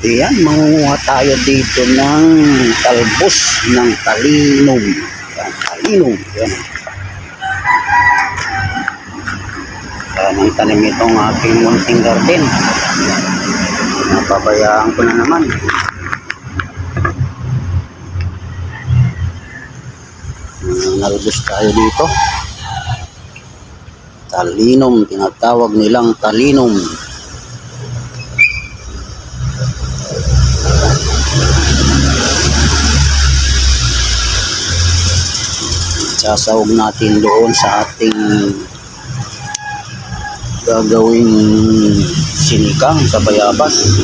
Ayan, mangunguha tayo dito ng talbos ng talinom. Ayan, talinom. Ayan. Ayan ang tanim itong aking munting garden. Napabayaan ko na naman. Nalbos tayo dito. Talinom, tinatawag nilang talinom. Sasawag natin doon sa ating gagawing sinikang sa bayabas.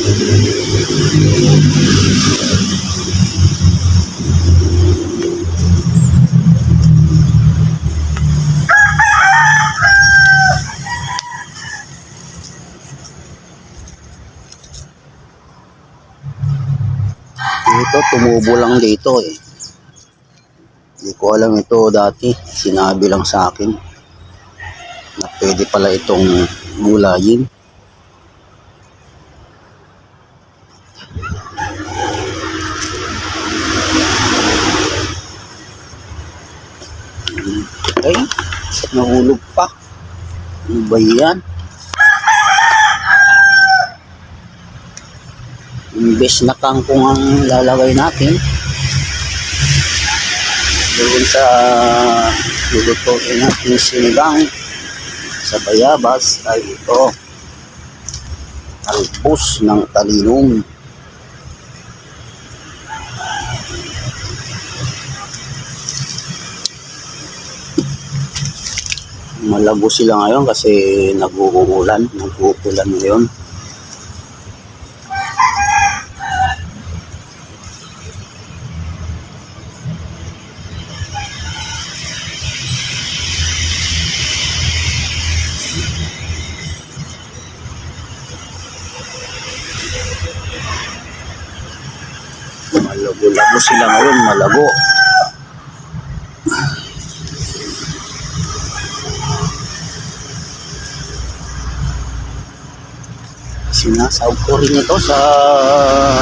Ito, tumubo lang dito eh. Hindi ko alam ito dati. Sinabi lang sa akin na pwede pala itong gulayin. Ay, nahulog pa. Ano ba yan? Imbes na kangkong ang lalagay natin, doon sa lulutuin natin sinigang sa bayabas ay ito talpos ng talinong. Malago sila ngayon kasi nag-uulan nag-uulan ngayon ngayon malago sinasawag ko rin ito sa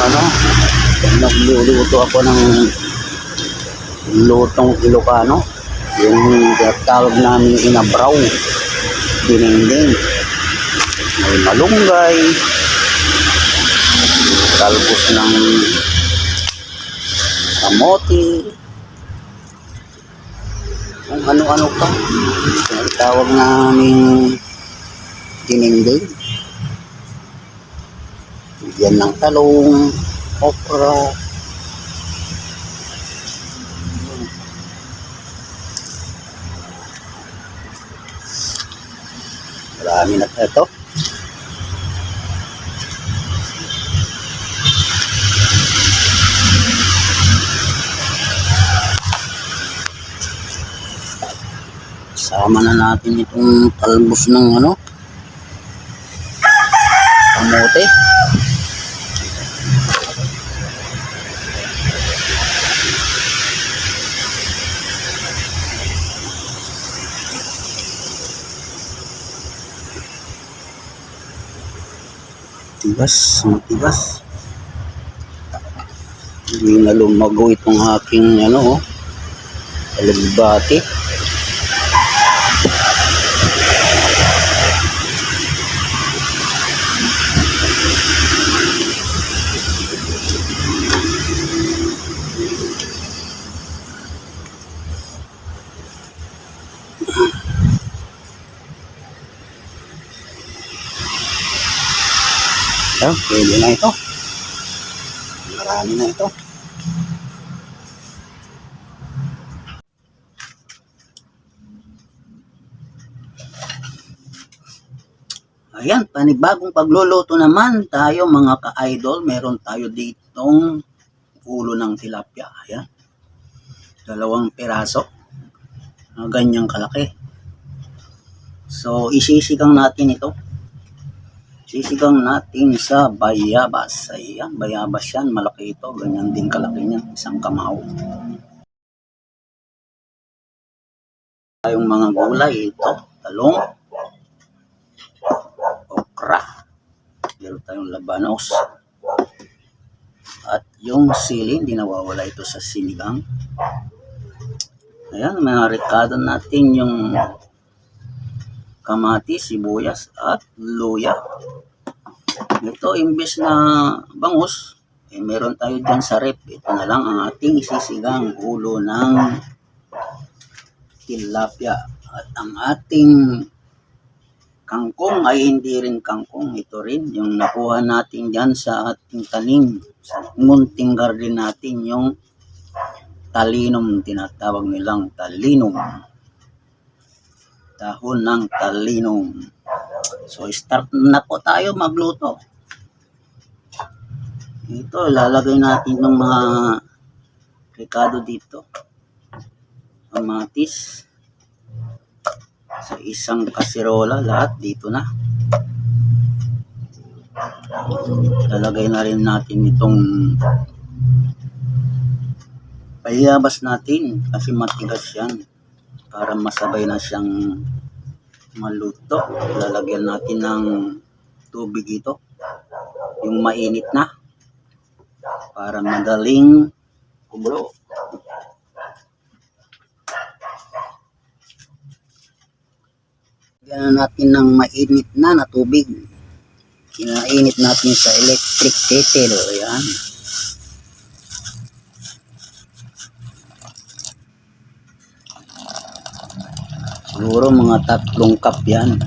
ano nagluluto ako ng lutong Ilocano. Yung tawag namin inabraw dinengdeng. May malunggay. Talbos ng kamote kung ano-ano pa tawag namin dinengdeng yan ng talong, okra. Marami na ito. Sama na natin itong talbos ng ano, kamote. Tigas, matigas. Hindi na lumago itong aking ano, oh, alagbati. So, pwede na ito. Marami na ito. Ayan, panibagong pagluluto naman tayo mga ka-idol. Meron tayo ditong ulo ng tilapia. Ayan. Dalawang piraso. Ganyang kalaki. So, isisigang natin ito. Sisigang natin sa bayabas. Ayan, bayabas yan. Malaki ito. Ganyan din kalaki niyan. Isang kamao. Tayong mga gulay. Ito, talong, okra. Meron tayong labanos. at yung sili, hindi nawawala ito sa sinigang. Ayan, mga rekado natin yung kamatis, sibuyas at luya. Ito, imbes na bangus, eh, meron tayo dyan sa rep. Ito na lang ang ating sisigang ulo ng tilapia. At ang ating kangkong ay hindi rin kangkong. Ito rin yung nakuha natin dyan sa ating tanim. Sa munting garden natin yung talinum. Tinatawag nilang talinum. Dahon ng talinum. So, start na po tayo magluto. Ito, lalagay natin ng mga rekado dito. Kamatis. Sa isang kasirola, lahat dito na. Lalagay na rin natin itong payabas natin kasi matigas yan para masabay na siyang maluto. Lalagyan natin ng tubig ito. Yung mainit na para madaling kumulo. Lagyan na natin ng mainit na na tubig. Kinainit natin sa electric kettle. Ayan. Siguro mga tatlong cup yan.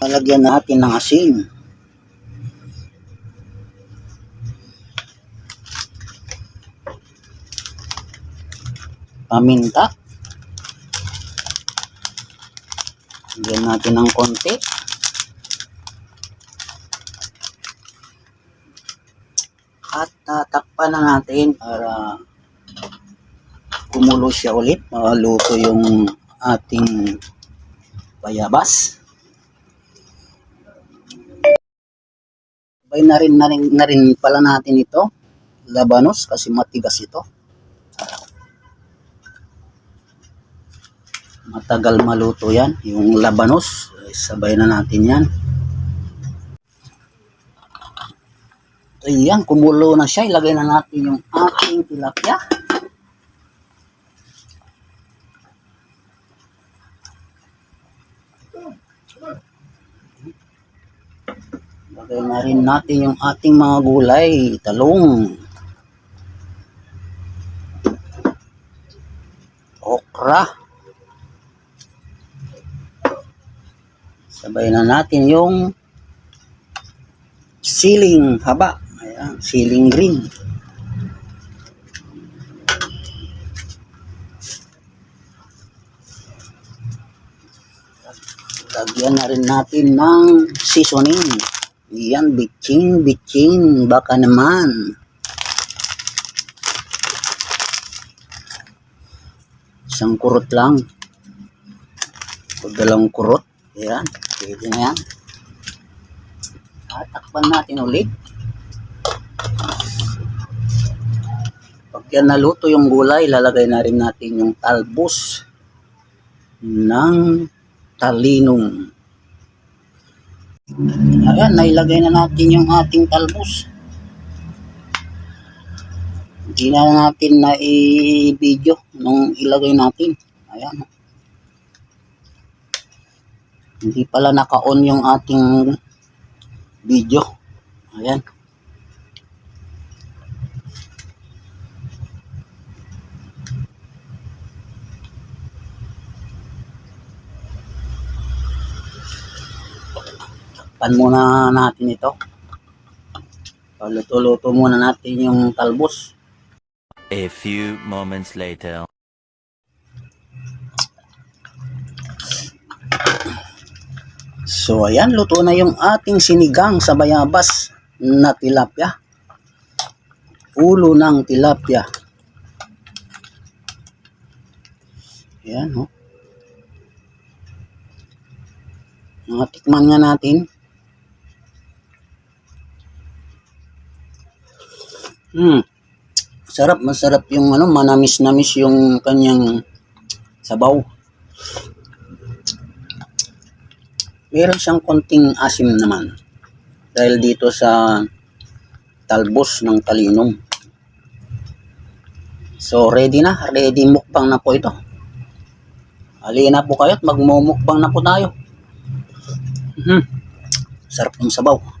Lalagyan natin ng asin. Paminta. Lagyan natin ng konti. At tatakpan na natin para kumulo siya ulit. Maluto yung ating bayabas. Sabay na rin, na rin, na rin pala natin ito. Labanos kasi matigas ito. Matagal maluto yan. Yung labanos, eh, sabay na natin yan. Ayan, kumulo na siya. Ilagay na natin yung ating tilapia. Lagay na rin natin yung ating mga gulay. Talong. Okra. Sabay na natin yung siling haba. Ayan, siling green. Lagyan na rin natin ng seasoning. Yan, bitchin, bitchin, baka naman. Isang kurot lang. O dalawang kurot. Yan, pwede na yan. At takpan natin ulit. Pag yan naluto yung gulay, lalagay na rin natin yung talbos ng talinong. Ayan, nailagay na natin yung ating talbos. Hindi na natin na i-video nung ilagay natin. Ayan. Hindi pala naka-on yung ating video. Ayan. Pan muna natin ito. Paluto-luto muna natin yung talbos. A few moments later. So ayan, luto na yung ating sinigang sa bayabas na tilapia. Ulo ng tilapia. Ayan, oh. Mga tikman nga natin. Hmm. Sarap, masarap yung ano, manamis-namis yung kanyang sabaw. Meron siyang konting asim naman. Dahil dito sa talbos ng kalinong. So, ready na. Ready mukbang na po ito. Halina po kayo at magmumukbang na po tayo. Mhm. Sarap ng sabaw.